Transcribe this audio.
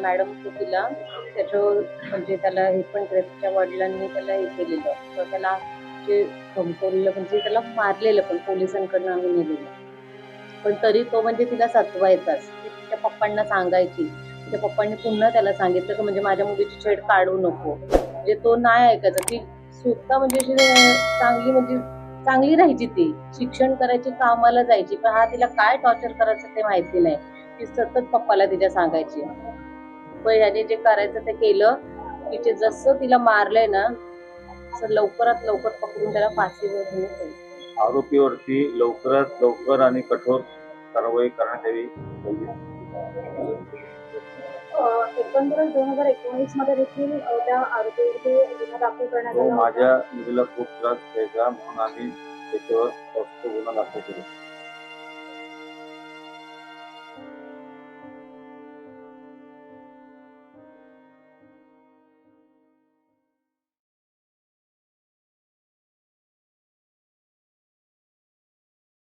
Madam तिला त्याचो म्हणजे त्याला हे पण त्याच्या वडिलांनी त्याला हे केलेलं. तर त्याला जे धमकवलेलं म्हणजे त्याला मारलेलं पण पोलिसांकडनं आम्ही नेलेलं. पण तरी तो म्हणजे तिला सतवायचाच. तिच्या पप्पांना सांगायची. तिच्या पप्पांनी पुन्हा त्याला सांगितलं की म्हणजे माझ्या मुलीची छेड काढू नको. म्हणजे तो नाही ऐकायचा. ती स्वतः म्हणजे चांगली म्हणजे चांगली राहायची ती. शिक्षण करायची कामाला जायची. पण हा तिला काय टॉर्चर करायचं ते माहिती नाही. ती सतत पप्पाला तिच्या सांगायची. पण ह्याने जे करायचं ते केलं तिचे जसं तिला मारलंय ना लवकरात लवकर पकडून त्याला फाशीवर. आरोपीवरती लवकरात लवकर आणि कठोर कारवाई करण्यात यावी एकंदरच दोन हजार एकोणीसमध्ये देखील त्या आरोपीवरती गुन्हा दाखल करण्यात तो आला. माझ्या मुलीला खूप त्रास द्यायचा म्हणून आम्ही त्याच्यावर गुन्हा दाखल केला